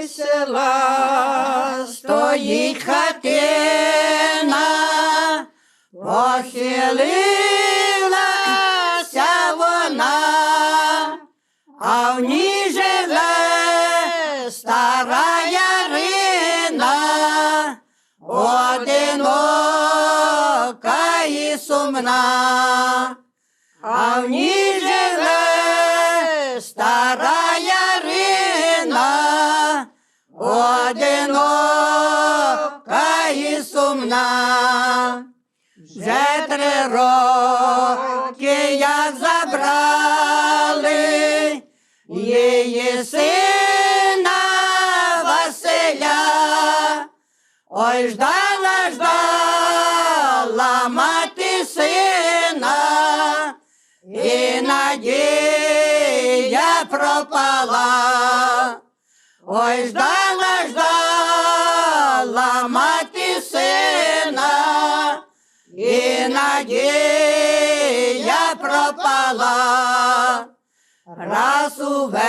край села стоїть хатина, похилилася вона, а в ній живе стара ярина, одинока і сумна, а в ній живе одинока і сумна. Вже три роки як забрали її сина Василя. Ой, ждала, ждала мати сина, і надія пропала. Ой, ждала, ждала мати сина, і надія пропала. Раз увечір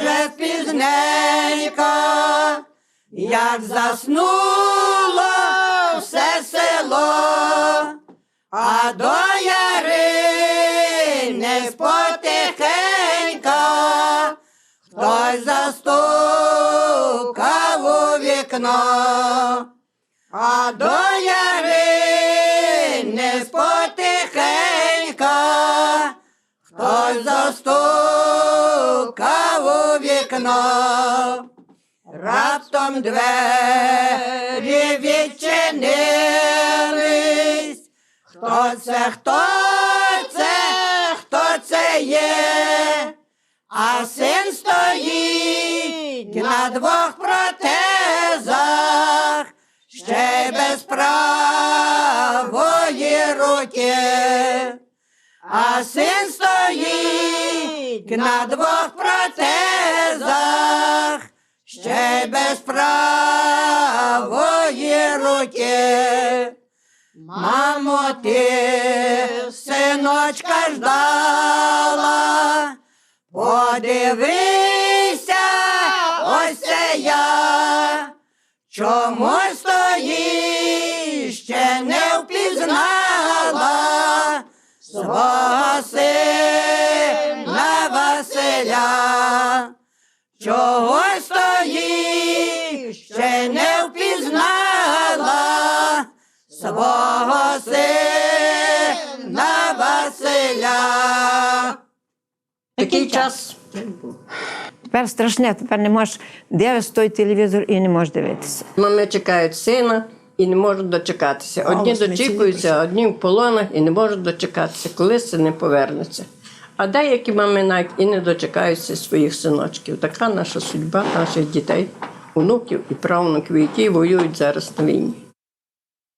же пізненько, як заснуло все село, а до Ярини потихенько, хтось застукав у вікно, а до Ярини потихенько, хтось застукав у вікно. Раптом двері відчинились. Хто це, хто це, хто це є? А син стоїть на двох протезах, ще й без правої руки. А син стоїть на двох протезах, ще й без правої руки. Мамо, ти синочка ждала, це я, чому стоїш, ще не впізнала свого сина Василя. Чого стоїш, ще не впізнала свого сина Який час? Тепер страшне, тепер не можеш дивитися той телевізор і не можеш дивитися. Мами чекають сина і не можуть дочекатися. Одні дочікуються, одні в полонах і не можуть дочекатися, коли син не повернеться. А деякі мами навіть і не дочекаються своїх синочків. Така наша судьба наших дітей, онуків і правнуків, які воюють зараз на війні.